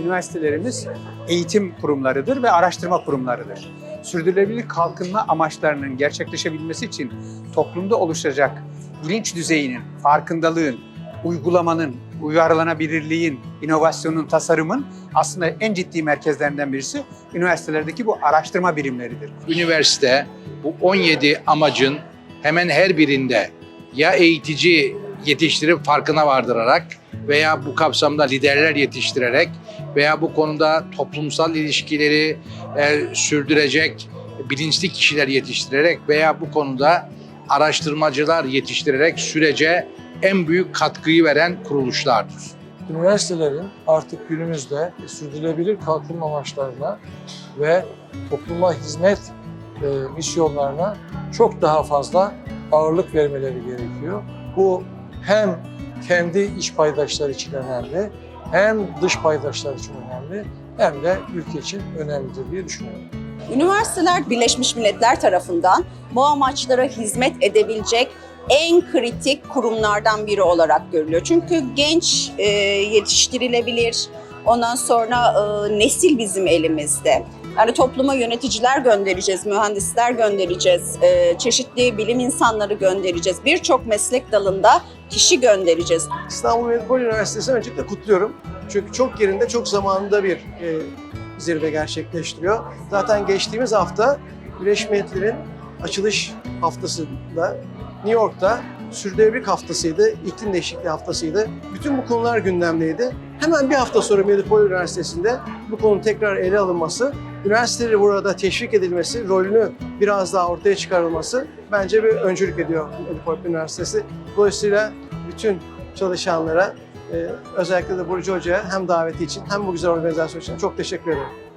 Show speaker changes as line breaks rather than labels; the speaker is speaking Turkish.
Üniversitelerimiz eğitim kurumlarıdır ve araştırma kurumlarıdır. Sürdürülebilir kalkınma amaçlarının gerçekleşebilmesi için toplumda oluşacak bilinç düzeyinin, farkındalığın, uygulamanın, uyarlanabilirliğin, inovasyonun, tasarımın aslında en ciddi merkezlerinden birisi üniversitelerdeki bu araştırma birimleridir.
üniversite bu 17 amacın hemen her birinde ya eğitici yetiştirip farkına vardırarak veya bu kapsamda liderler yetiştirerek veya bu konuda toplumsal ilişkileri e, sürdürecek bilinçli kişiler yetiştirerek veya bu konuda araştırmacılar yetiştirerek sürece en büyük katkıyı veren kuruluşlardır.
Üniversitelerin artık günümüzde sürdürülebilir kalkınma amaçlarına ve topluma hizmet e, misyonlarına çok daha fazla ağırlık vermeleri gerekiyor. Bu hem kendi iş paydaşları için önemli, hem dış paydaşlar için önemli, hem de ülke için önemlidir diye düşünüyorum.
Üniversiteler Birleşmiş Milletler tarafından bu amaçlara hizmet edebilecek en kritik kurumlardan biri olarak görülüyor. Çünkü genç e, yetiştirilebilir, ondan sonra e, nesil bizim elimizde. Yani topluma yöneticiler göndereceğiz, mühendisler göndereceğiz, e, çeşitli bilim insanları göndereceğiz. Birçok meslek dalında kişi göndereceğiz.
İstanbul Medipol Üniversitesi'ni öncelikle kutluyorum. Çünkü çok yerinde, çok zamanında bir e, zirve gerçekleştiriyor. Zaten geçtiğimiz hafta Birleşmiş Milletler'in açılış haftasında New York'ta sürdürülebilirlik haftasıydı, iklim değişikliği haftasıydı. Bütün bu konular gündemdeydi. Hemen bir hafta sonra Medipol Üniversitesi'nde bu konu tekrar ele alınması, üniversiteleri burada teşvik edilmesi, rolünü biraz daha ortaya çıkarılması bence bir öncülük ediyor Medipol Üniversitesi. Dolayısıyla bütün çalışanlara, e, özellikle de Burcu Hoca'ya hem daveti için hem bu güzel organizasyon için çok teşekkür ederim.